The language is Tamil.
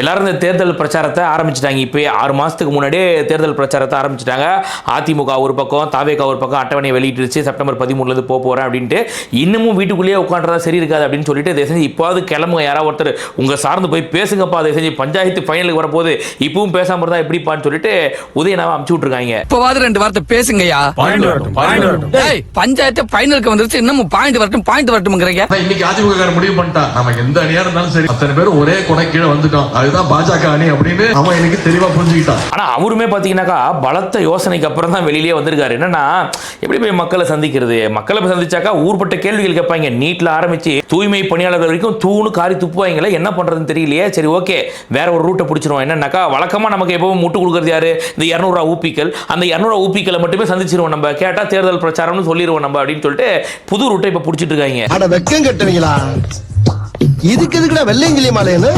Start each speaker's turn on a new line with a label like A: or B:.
A: எல்லாரும் இந்த தேர்தல் பிரச்சாரத்தை ஆரம்பிச்சிட்டாங்க. இப்போ ஆறு மாதத்துக்கு முன்னாடியே தேர்தல் பிரச்சாரத்தை ஆரம்பிச்சிட்டாங்க. அதிமுக ஒரு பக்கம் தாவேகா ஒரு பக்கம் அட்டவணையை வெளியிட்டுருச்சு. செப்டம்பர் பதிமூணுலேருந்து போக போகிறேன் அப்படின்ட்டு இன்னமும் வீட்டுக்குள்ளேயே உட்காந்துறதா சரி இருக்காது அப்படின்னு சொல்லிட்டு தயவு செஞ்சு இப்போது கிளம்புங்க. யாராவது ஒருத்தர் உங்கள் சார்ந்து போய் பேசுங்கப்பா. தயவு செஞ்சு பஞ்சாயத்து ஃபைனலுக்கு வரப்போகுது. இப்பவும் பேசாமல் இருந்தால் எப்படிப்பான்னு சொல்லிட்டு உதயனாவை அமுச்சு விட்ருக்காங்க
B: இப்பவாது ரெண்டு வார்த்தை பேசுங்கய்யா. பஞ்சாயத்து ஃபைனலுக்கு வந்துருச்சு. இன்னமும் பாயிண்ட் வரட்டும் பாயிண்ட் வரட்டும்ங்கறீங்க.
C: இன்னைக்கு அதிமுக முடிவு பண்ணிட்டான். நம்ம எந்த அணியா இருந்தாலும் சரி அத்தனை பேரும் ஒரே கொடை கீழே வந்துட்டோம் அதுதான் பாஜக அணி அப்படின்னு அவன் எனக்கு தெளிவா புரிஞ்சுக்கிட்டான்.
A: ஆனா அவருமே பார்த்தீங்கன்னாக்கா பலத்த யோசனைக்கு அப்புறம் தான் வெளியிலேயே வந்திருக்காரு. என்னன்னா எப்படி போய் மக்களை சந்திக்கிறது? மக்களை போய் சந்திச்சாக்கா ஊர்பட்ட கேள்விகள் கேட்பாங்க. நீட்ல ஆரம்பிச்சு தூய்மை பணியாளர்கள் வரைக்கும் தூணு காரி துப்புவாங்களே என்ன பண்றதுன்னு தெரியலையே. சரி ஓகே. வேற ஒரு ரூட்டை பிடிச்சிருவோம். என்னன்னாக்கா வழக்கமா நமக்கு எப்பவும் முட்டு கொடுக்கறது யாரு? இந்த இரநூறுவா ஊப்பிக்கள் அந்த இரநூறுவா ஊப்பிக்களை மட்டுமே சந்திச்சிருவோம் நம்ம. கேட்டா தேர்தல் பிரச்சாரம்னு சொல்லிடுவோம் நம்ம அப்படின்னு சொல்லிட்டு புது ரூட்டை இப்போ பிடிச்சிட்டு இருக்காங்க.
D: அட வெக்கம் கட்டுவீங்களா? இதுக்கு எதுக்குடா வெள்ளையங்கிலி மாலையன்னு